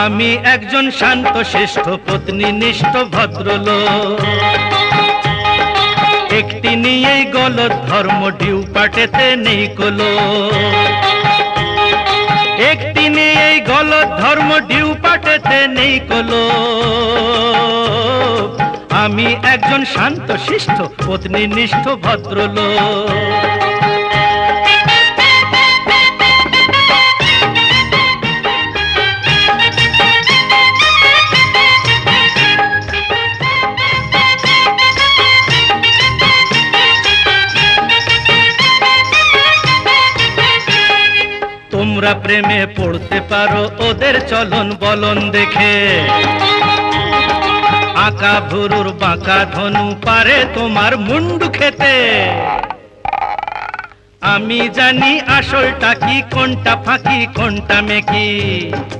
আমি একজন শান্ত শ্রেষ্ঠ পত্নী, নিষ্ঠ ভদ্রলোক। একটি নিয়েই গলত ধর্ম ডিউ পাটেতে নেই কলো একটি নিয়েই গলত ধর্ম ডিউ পাটেতে নেই কোলো আমি একজন শান্ত শিষ্ট পত্নী, নিষ্ঠ ভদ্রলোক। তোমরা প্রেমে পড়তে পারো, ওদের চলন বলন দেখে। আঁকা ভুরুর বাঁকা ধনু পারে তোমার মুন্ডু খেতে। আমি জানি আসলটা কি, কোনটা ফাঁকি, কোনটা মেকি।